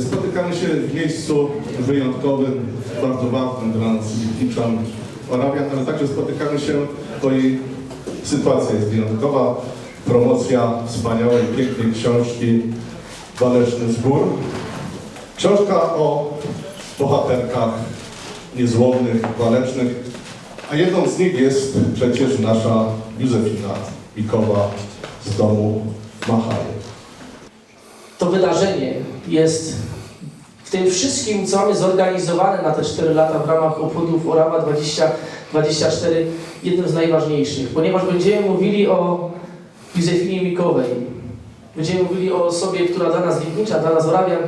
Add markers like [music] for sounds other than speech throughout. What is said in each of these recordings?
Spotykamy się w miejscu wyjątkowym, bardzo ważnym dla nas, Lipiczan, Orawian, ale także spotykamy się, bo i sytuacja jest wyjątkowa. Promocja wspaniałej, pięknej książki Waleczny Zbór. Książka o bohaterkach niezłomnych, walecznych, a jedną z nich jest przecież nasza Józefina Mikowa z domu Machary. To wydarzenie jest w tym wszystkim, co mamy zorganizowane na te 4 lata w ramach obchodów Orawa 2024 jednym z najważniejszych, ponieważ będziemy mówili o Józefinie Mikowej. Będziemy mówili o osobie, która dla nas Lipnicza, dla nas Orawian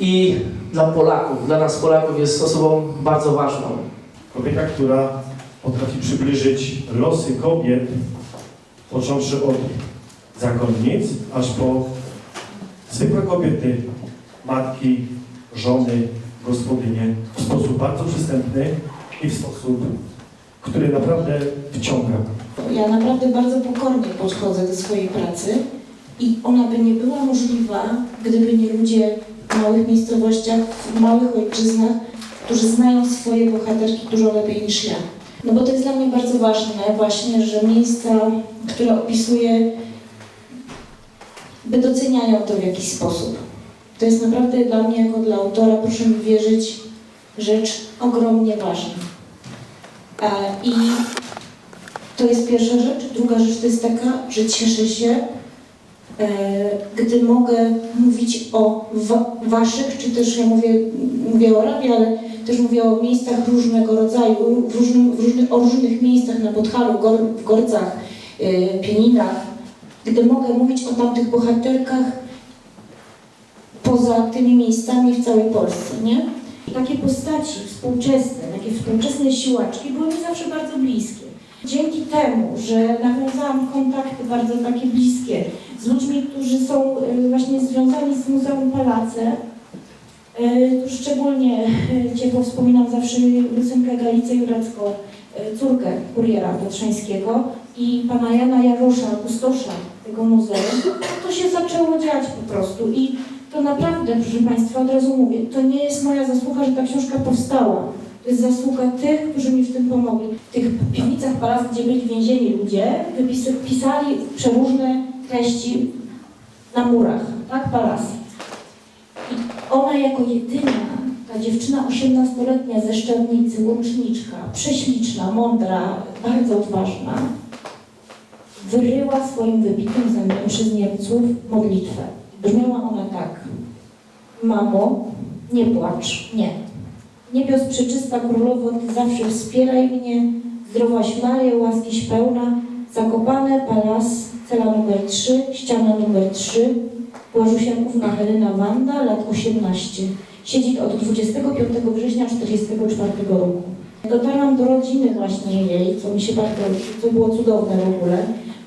i dla Polaków, dla nas Polaków jest osobą bardzo ważną. Kobieta, która potrafi przybliżyć losy kobiet, począwszy od zakonnic, aż po zwykłe kobiety, matki, żony, gospodynie, w sposób bardzo przystępny i w sposób, który naprawdę wciąga. Ja naprawdę bardzo pokornie podchodzę do swojej pracy i ona by nie była możliwa, gdyby nie ludzie w małych miejscowościach, w małych ojczyznach, którzy znają swoje bohaterki dużo lepiej niż ja. No bo to jest dla mnie bardzo ważne właśnie, że miejsca, które opisuję, by doceniają to w jakiś sposób. To jest naprawdę dla mnie, jako dla autora, proszę mi wierzyć, rzecz ogromnie ważna. E, I to jest pierwsza rzecz. Druga rzecz to jest taka, że cieszę się, e, gdy mogę mówić o wa- waszych, czy też ja mówię, mówię o Rawie, ale też mówię o miejscach różnego rodzaju, w różnym, w różnych, o różnych miejscach na Podhalu, w Gorcach, e, Pieninach. Gdy mogę mówić o tamtych bohaterkach poza tymi miejscami w całej Polsce, nie? Takie postaci współczesne, takie współczesne siłaczki były mi zawsze bardzo bliskie. Dzięki temu, że nawiązałam kontakty bardzo takie bliskie z ludźmi, którzy są y, właśnie związani z Muzeum Palace, y, tu szczególnie y, ciepło wspominam zawsze Lucynkę Galicę Jurecką, y, córkę kuriera Tatrzańskiego i pana Jana Jarosza, kustosza tego muzeum, to się zaczęło dziać po prostu i to naprawdę, proszę Państwa, od razu mówię, to nie jest moja zasługa, że ta książka powstała. To jest zasługa tych, którzy mi w tym pomogli. W tych piwnicach Palas, gdzie byli więzieni ludzie, pisali przeróżne treści na murach, tak, Palas. I ona jako jedyna, ta dziewczyna 18-letnia ze Szczernicy, łączniczka, prześliczna, mądra, bardzo odważna, wyryła swoim wybitym zębem przez Niemców modlitwę. Brzmiała ona tak. Mamo, nie płacz, nie. Niebios przeczysta królowo, Ty zawsze wspieraj mnie. Zdrowaś Maryjo, łaskiś pełna. Zakopane, palas, cela numer 3, ściana numer 3. Błażusienków Helena Wanda, lat 18. Siedzi od 25 września 1944 roku. Dotarłam do rodziny właśnie jej, co mi się bardzo, co było cudowne w ogóle.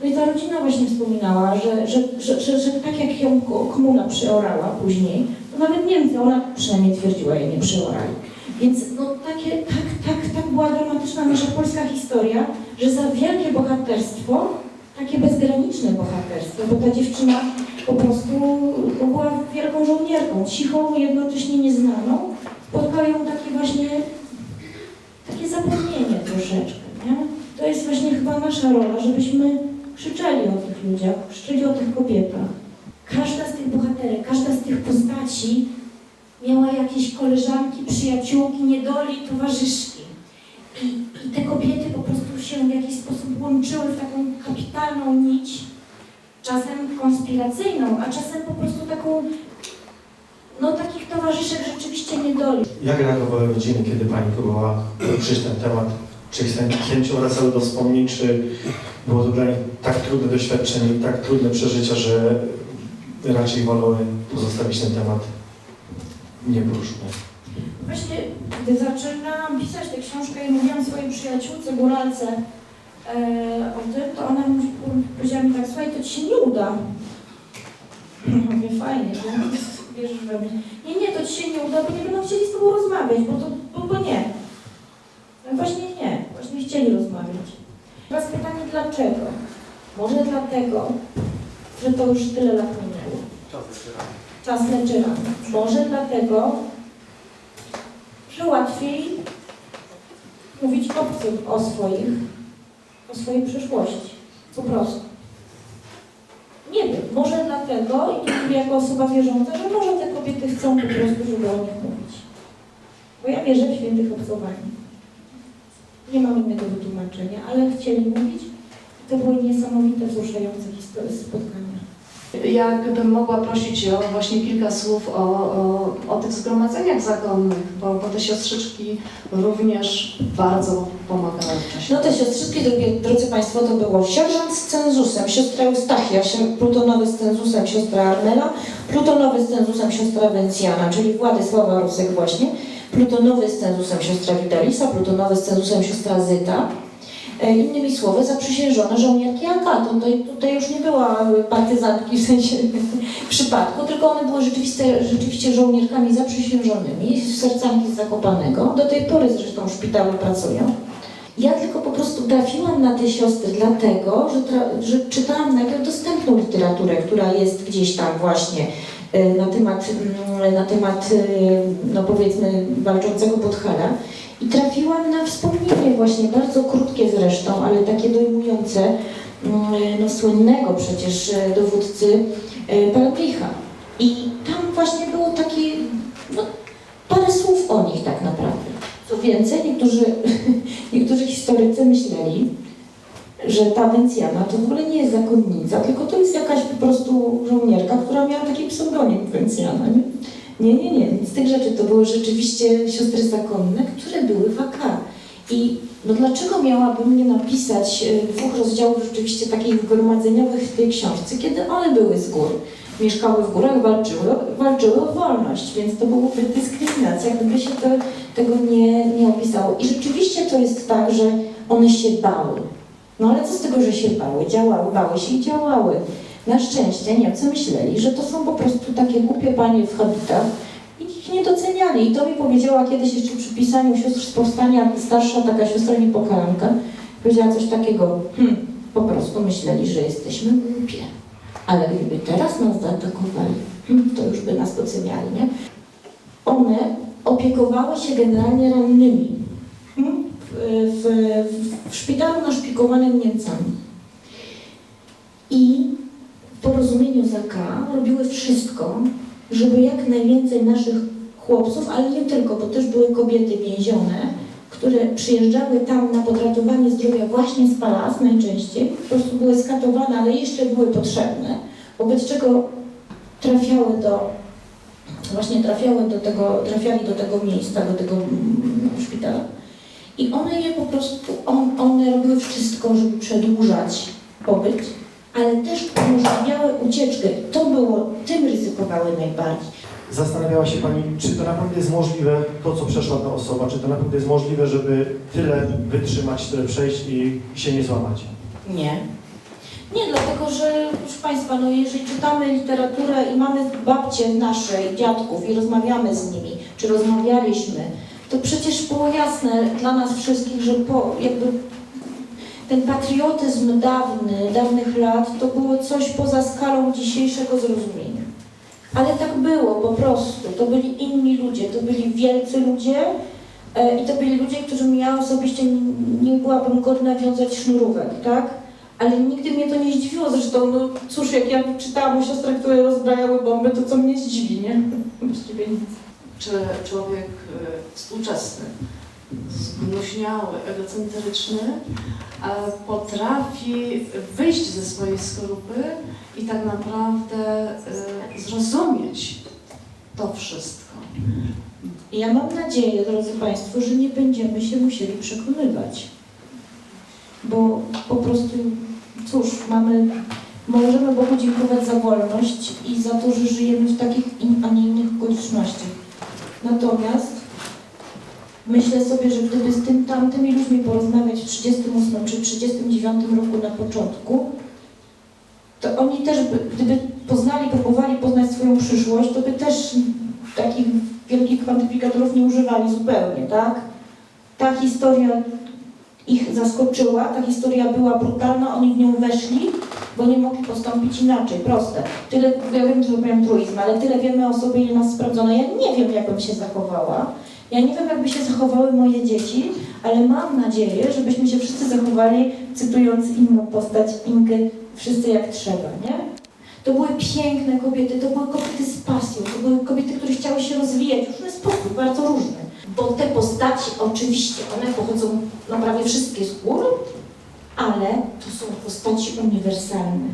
No i ta rodzina właśnie wspominała, że, że, że, że, że tak jak ją ko- komuna przeorała później, to nawet Niemcy, ona przynajmniej twierdziła, jej nie przeorali. Więc no takie, tak, tak, tak była dramatyczna nasza polska historia, że za wielkie bohaterstwo, takie bezgraniczne bohaterstwo, bo ta dziewczyna po prostu no, była wielką żołnierką, cichą, jednocześnie nieznaną, spotkało ją takie właśnie, takie zapomnienie troszeczkę, nie? To jest właśnie chyba nasza rola, żebyśmy krzyczeli o tych ludziach, krzyczeli o tych kobietach. Każda z tych bohaterek, każda z tych postaci miała jakieś koleżanki, przyjaciółki, niedoli, towarzyszki. I, I te kobiety po prostu się w jakiś sposób łączyły w taką kapitalną nić, czasem konspiracyjną, a czasem po prostu taką, no takich towarzyszek rzeczywiście niedoli. Jak reagowały rodziny, kiedy Pani próbowała ruszyć ten temat? Czy ich chęcią wracały do wspomnień, czy było to dla nich tak trudne doświadczenie i tak trudne przeżycia, że raczej wolały pozostawić ten temat nieporuszony? Właśnie, gdy zaczynałam pisać tę książkę i mówiłam swojej przyjaciółce, góralce o tym, to ona mówi, powiedziała mi tak, słuchaj, to ci się nie uda. [laughs] Mówię, fajnie, że wierzysz we mnie. Nie, nie, to ci się nie uda, bo nie będą chcieli z tobą rozmawiać, bo to, bo, bo nie. No właśnie nie, właśnie chcieli rozmawiać. Teraz pytanie, dlaczego? Może dlatego, że to już tyle lat minęło. czas leczy rany. Może dlatego, że łatwiej mówić obcym o swoich, o swojej przyszłości. Po prostu. Nie wiem, może dlatego, i tu jako osoba wierząca, że może te kobiety chcą po prostu, żeby o nich mówić. Bo ja wierzę w świętych obcowanie. Nie mam innego wytłumaczenia, ale chcieli mówić. To były niesamowite, wzruszające spotkania. Jakbym mogła prosić o właśnie kilka słów o, o, o tych zgromadzeniach zakonnych, bo, bo te siostrzyczki również bardzo pomagały w czasie. No te siostrzyczki, drogie, drodzy Państwo, to było sierżant z cenzusem, siostra Eustachia, plutonowy z cenzusem, siostra Armela, plutonowy z cenzusem, siostra Wencjana, czyli Władysława Rusek właśnie, plutonowy z cenzusem, siostra Witalisa, plutonowy z cenzusem, siostra Zyta. E, Innymi słowy, zaprzysiężone żołnierki AK. Tutaj, tutaj już nie była partyzantki w sensie [laughs] przypadku, tylko one były rzeczywiste, rzeczywiście żołnierkami zaprzysiężonymi, sercanki z Zakopanego. Do tej pory zresztą szpitalu pracują. Ja tylko po prostu trafiłam na te siostry dlatego, że, że czytałam najpierw dostępną literaturę, która jest gdzieś tam właśnie e, na temat, mm, na temat e, no powiedzmy, walczącego Podhala. I trafiłam na wspomnienie właśnie, bardzo krótkie zresztą, ale takie dojmujące, mm, no słynnego przecież e, dowódcy e, Palbricha. I tam właśnie było takie, no, parę słów o nich tak naprawdę. Co więcej, niektórzy, [laughs] niektórzy historycy myśleli, że ta Wencjana to w ogóle nie jest zakonnica, tylko to jest jakaś po prostu żołnierka, która miała taki pseudonim Wencjana. Nie? Nie, nie, nie. Z tych rzeczy to były rzeczywiście siostry zakonne, które były w AK. I no dlaczego miałabym nie napisać e, dwóch rozdziałów rzeczywiście takich zgromadzeniowych w tej książce, kiedy one były z gór? Mieszkały w górach, walczyły, walczyły o wolność, więc to byłoby dyskryminacja, gdyby się to, tego nie, nie opisało. I rzeczywiście to jest tak, że one się bały. No ale co z tego, że się bały? Działały, bały się i działały. Na szczęście Niemcy myśleli, że to są po prostu takie głupie panie w habitach i ich nie doceniali. I to mi powiedziała kiedyś jeszcze przy pisaniu sióstr z powstania starsza taka siostra niepokalanka. Powiedziała coś takiego, hm, po prostu myśleli, że jesteśmy głupie. Ale gdyby teraz nas zaatakowali, hm, to już by nas doceniali, nie? One opiekowały się generalnie rannymi. Hmm? W, w, w szpitalu naszpikowanym Niemcami. I porozumieniu z AK robiły wszystko, żeby jak najwięcej naszych chłopców, ale nie tylko, bo też były kobiety więzione, które przyjeżdżały tam na podratowanie zdrowia właśnie z Palas najczęściej, po prostu były skatowane, ale jeszcze były potrzebne, wobec czego trafiały do, właśnie trafiały do tego, trafiali do tego miejsca, do tego mm, szpitala. I one je po prostu, on, one robiły wszystko, żeby przedłużać pobyt, ale też umożliwiały ucieczkę. To było, tym ryzykowały najbardziej. Zastanawiała się Pani, czy to naprawdę jest możliwe, to co przeszła ta osoba, czy to naprawdę jest możliwe, żeby tyle wytrzymać, tyle przejść i, się nie złamać? Nie. Nie, dlatego że, proszę Państwa, no jeżeli czytamy literaturę i mamy babcie nasze, dziadków i rozmawiamy z nimi, czy rozmawialiśmy, to przecież było jasne dla nas wszystkich, że po, jakby ten patriotyzm dawny, dawnych lat, to było coś poza skalą dzisiejszego zrozumienia. Ale tak było po prostu. To byli inni ludzie, to byli wielcy ludzie e, i to byli ludzie, którym ja osobiście nie- byłabym godna wiązać sznurówek, tak? Ale nigdy mnie to nie zdziwiło. Zresztą, no cóż, jak ja czytałam o siostrach, które rozbrajały bomby, to co mnie zdziwi, nie? [laughs] Właściwie nic. Czy człowiek y, współczesny, zgnuśniały, egocentryczny, e, potrafi wyjść ze swojej skorupy i tak naprawdę y, zrozumieć to wszystko. Ja mam nadzieję, drodzy Państwo, że nie będziemy się musieli przekonywać. Bo po prostu, cóż, mamy, możemy Bogu dziękować za wolność i za to, że żyjemy w takich, a nie innych okolicznościach. Natomiast myślę sobie, że gdyby z tym, tamtymi ludźmi porozmawiać w 38 czy 39 roku na początku, to oni też, by, gdyby poznali, próbowali poznać swoją przyszłość, to by też takich wielkich kwantyfikatorów nie używali zupełnie, tak? Ta historia ich zaskoczyła, ta historia była brutalna, oni w nią weszli bo nie mogli postąpić inaczej, proste. Tyle, ja wiem, że powiem truizm, ale tyle wiemy o sobie, ile nas sprawdzono. Ja nie wiem, jak bym się zachowała. Ja nie wiem, jakby się zachowały moje dzieci, ale mam nadzieję, żebyśmy się wszyscy zachowali, cytując inną postać, Inkę, wszyscy jak trzeba, nie? To były piękne kobiety, to były kobiety z pasją, to były kobiety, które chciały się rozwijać różny sposób, bardzo różny. Bo te postaci, oczywiście, one pochodzą no, prawie wszystkie z gór, ale to są postaci uniwersalne.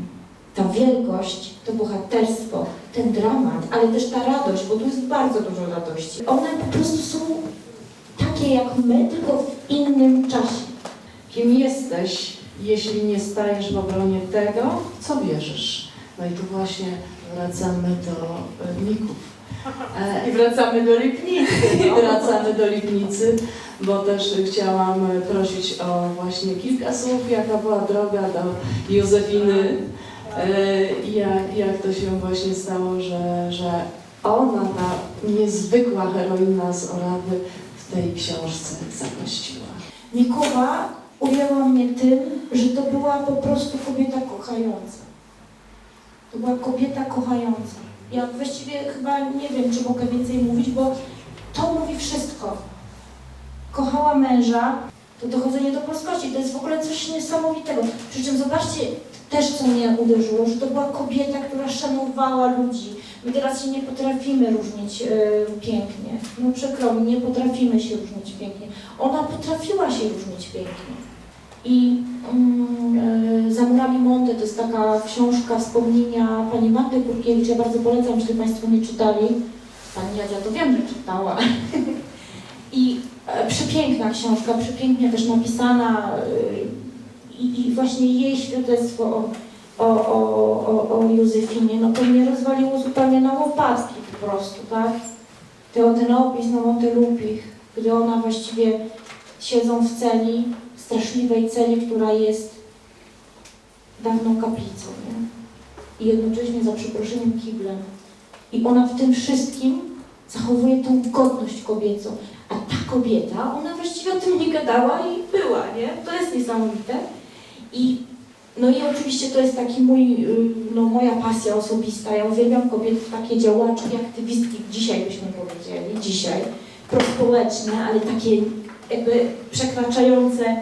Ta wielkość, to bohaterstwo, ten dramat, ale też ta radość, bo tu jest bardzo dużo radości. One po prostu są takie jak my, tylko w innym czasie. Kim jesteś, jeśli nie stajesz w obronie tego, co wierzysz? No i tu właśnie wracamy do e, Ników. E, I wracamy do Lipnicy. I [laughs] wracamy do Lipnicy, bo też chciałam prosić o właśnie kilka słów, jaka była droga do Józefiny, e, jak, jak to się właśnie stało, że, że ona, ta niezwykła heroina z Orawy w tej książce zagościła. Mikoła ujęła mnie tym, że to była po prostu kobieta kochająca. To była kobieta kochająca. Ja właściwie chyba nie wiem, czy mogę więcej mówić, bo to mówi wszystko. Kochała męża, to dochodzenie do polskości, to jest w ogóle coś niesamowitego. Przy czym zobaczcie też, co mnie uderzyło, że to była kobieta, która szanowała ludzi. My teraz się nie potrafimy różnić e, pięknie. No przykro mi, nie potrafimy się różnić pięknie. Ona potrafiła się różnić pięknie. I e, Za murami Monte to jest taka książka wspomnienia pani Magdy Kurkiewicz. Ja bardzo polecam, jeśli Państwo nie czytali. Pani Jadzia to wiem, że czytała. [laughs] I e, przepiękna książka, przepięknie też napisana. I, i właśnie jej świadectwo o, o, o, o, o Józefinie, no to mnie rozwaliło zupełnie na łopatki po prostu, tak? To ten opis na Montelupich, gdy ona właściwie siedzą w celi, straszliwej celi, która jest dawną kaplicą, nie? I jednocześnie za przeproszeniem kiblem. I ona w tym wszystkim zachowuje tą godność kobiecą. A ta kobieta, ona właściwie o tym nie gadała i była, nie? To jest niesamowite. I no i oczywiście to jest taki mój, no moja pasja osobista. Ja uwielbiam kobiety, takie działaczki, aktywistki, dzisiaj byśmy powiedzieli, dzisiaj, prospołeczne, ale takie jakby przekraczające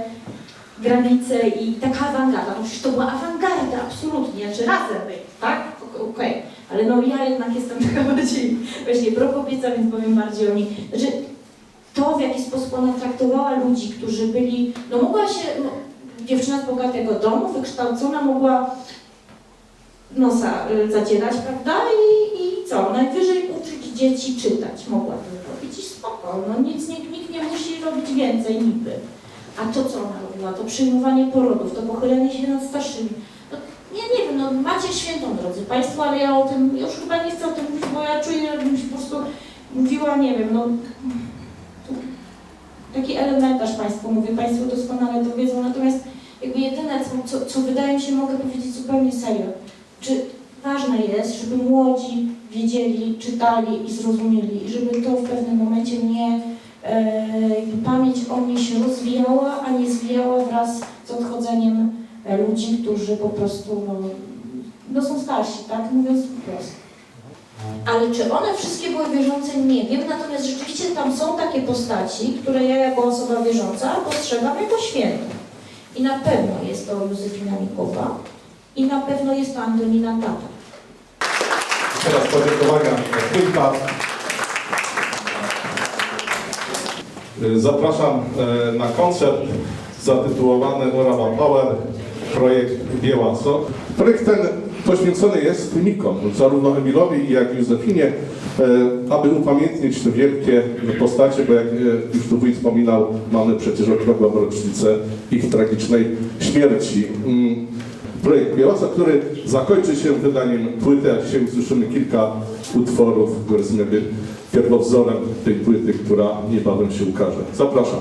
granice i taka awangarda. No przecież to była awangarda, absolutnie, że razem być, tak? Ok- Okej, ale no ja jednak jestem [laughs] taka bardziej właśnie prokobieca, więc powiem bardziej o niej. Znaczy, to w jaki sposób ona traktowała ludzi, którzy byli, no mogła się, no, dziewczyna z bogatego domu, wykształcona, mogła nosa y, zacierać, prawda? I, I co? Najwyżej uczyć dzieci czytać mogła to robić i spoko. No nic, nikt, nikt nie musi robić więcej niby. A to co ona robiła? To przyjmowanie porodów, to pochylenie się nad starszymi. No, nie wiem, no macie świętą drodzy Państwo, ale ja o tym już chyba nie chcę o tym mówić, bo ja czuję, żebym się po prostu mówiła, nie wiem, no taki elementarz Państwu mówię, Państwo doskonale to wiedzą, natomiast jakby jedyne, co, co, wydaje mi się, mogę powiedzieć zupełnie serio, czy ważne jest, żeby młodzi wiedzieli, czytali i zrozumieli, i żeby to w pewnym momencie nie, e, jakby pamięć o niej się rozwijała, a nie zwijała wraz z odchodzeniem ludzi, którzy po prostu no, no są starsi, tak, mówiąc po prostu. Ale czy one wszystkie były wierzące, nie wiem. Natomiast rzeczywiście tam są takie postaci, które ja jako osoba wierząca postrzegam jako święte. I na pewno jest to Józefina Mikowa i na pewno jest to Antonina Tata. Teraz podziękowania kilka. Zapraszam e, na koncert zatytułowany Orawa Power, projekt Biełaco. Projekt ten poświęcony jest Nikom, zarówno Emilowi, jak i Józefinie, e, aby upamiętnić te wielkie postacie, bo jak e, już tu wójt wspominał, mamy przecież okrągłą rocznicę ich tragicznej śmierci. Mm, projekt Białasa, który zakończy się wydaniem płyty, jak dzisiaj usłyszymy kilka utworów, które są pierwowzorem tej płyty, która niebawem się ukaże. Zapraszam.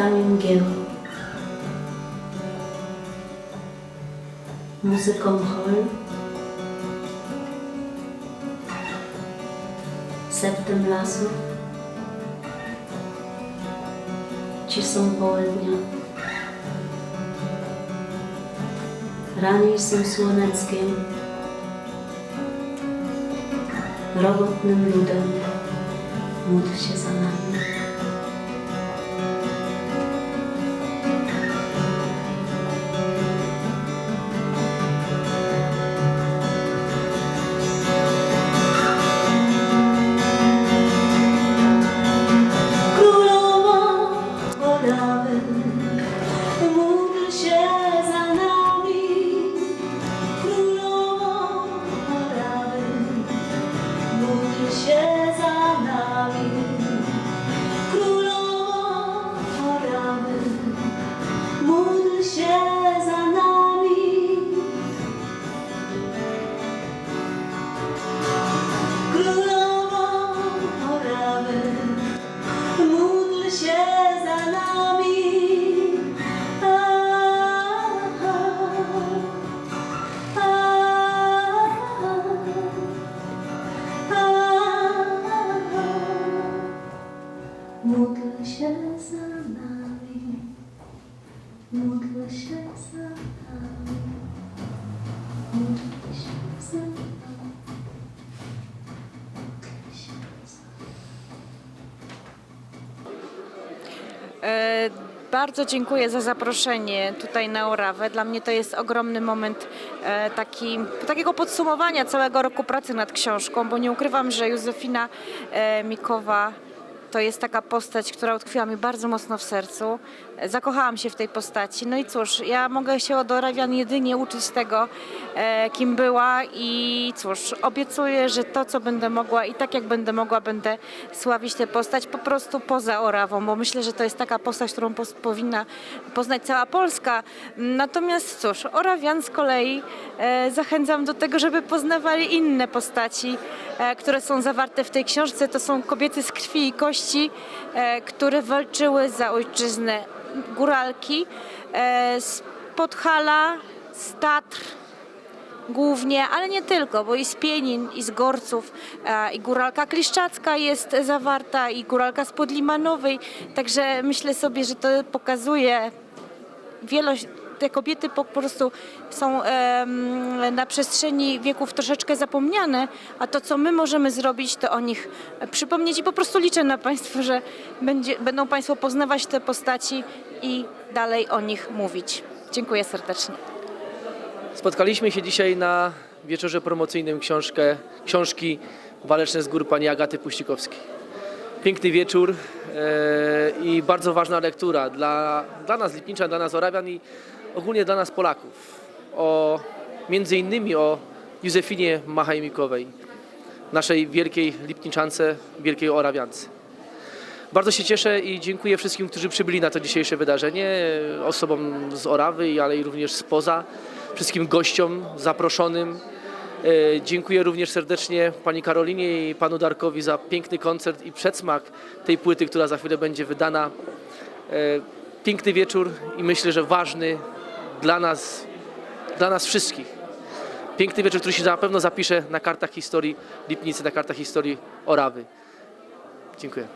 Ratami mgieł. Muzyką hol, septem lasu, cisą południa. Raniejszym słoneckiem, robotnym ludem, módl się za nami. Módl się za nami. Módl się za nami. E, Bardzo dziękuję za zaproszenie tutaj na Orawę. Dla mnie to jest ogromny moment e, taki, takiego podsumowania całego roku pracy nad książką, bo nie ukrywam, że Józefina e, Mikowa to jest taka postać, która utkwiła mi bardzo mocno w sercu. Zakochałam się w tej postaci. No i cóż, ja mogę się od Orawian jedynie uczyć tego, e, kim była i cóż, obiecuję, że to, co będę mogła i tak jak będę mogła, będę sławić tę postać po prostu poza Orawą, bo myślę, że to jest taka postać, którą powinna poznać cała Polska. Natomiast cóż, Orawian z kolei e, zachęcam do tego, żeby poznawali inne postaci, które są zawarte w tej książce. To są kobiety z krwi i kości, e, które walczyły za ojczyznę. Góralki e, z Podhala, z Tatr, głównie, ale nie tylko, bo i z Pienin, i z Gorców, e, i góralka kliszczacka jest zawarta, i góralka z Podlimanowej, także myślę sobie, że to pokazuje wielość, te kobiety po prostu są na przestrzeni wieków troszeczkę zapomniane, a to, co my możemy zrobić, to o nich przypomnieć i po prostu liczę na Państwa, że będzie, będą Państwo poznawać te postaci i dalej o nich mówić. Dziękuję serdecznie. Spotkaliśmy się dzisiaj na wieczorze promocyjnym książkę, książki Waleczne z gór pani Agaty Puścikowskiej. Piękny wieczór e, i bardzo ważna lektura dla, dla nas Lipnicza, dla nas Orawian i ogólnie dla nas Polaków. O, między innymi o Józefinie Machajmikowej, naszej wielkiej Lipniczance, wielkiej Orawiance. Bardzo się cieszę i dziękuję wszystkim, którzy przybyli na to dzisiejsze wydarzenie, osobom z Orawy, ale i również spoza, wszystkim gościom zaproszonym. E, Dziękuję również serdecznie pani Karolinie i panu Darkowi za piękny koncert i przedsmak tej płyty, która za chwilę będzie wydana. E, Piękny wieczór i myślę, że ważny dla nas, dla nas wszystkich. Piękny wieczór, który się na pewno zapisze na kartach historii Lipnicy, na kartach historii Orawy. Dziękuję.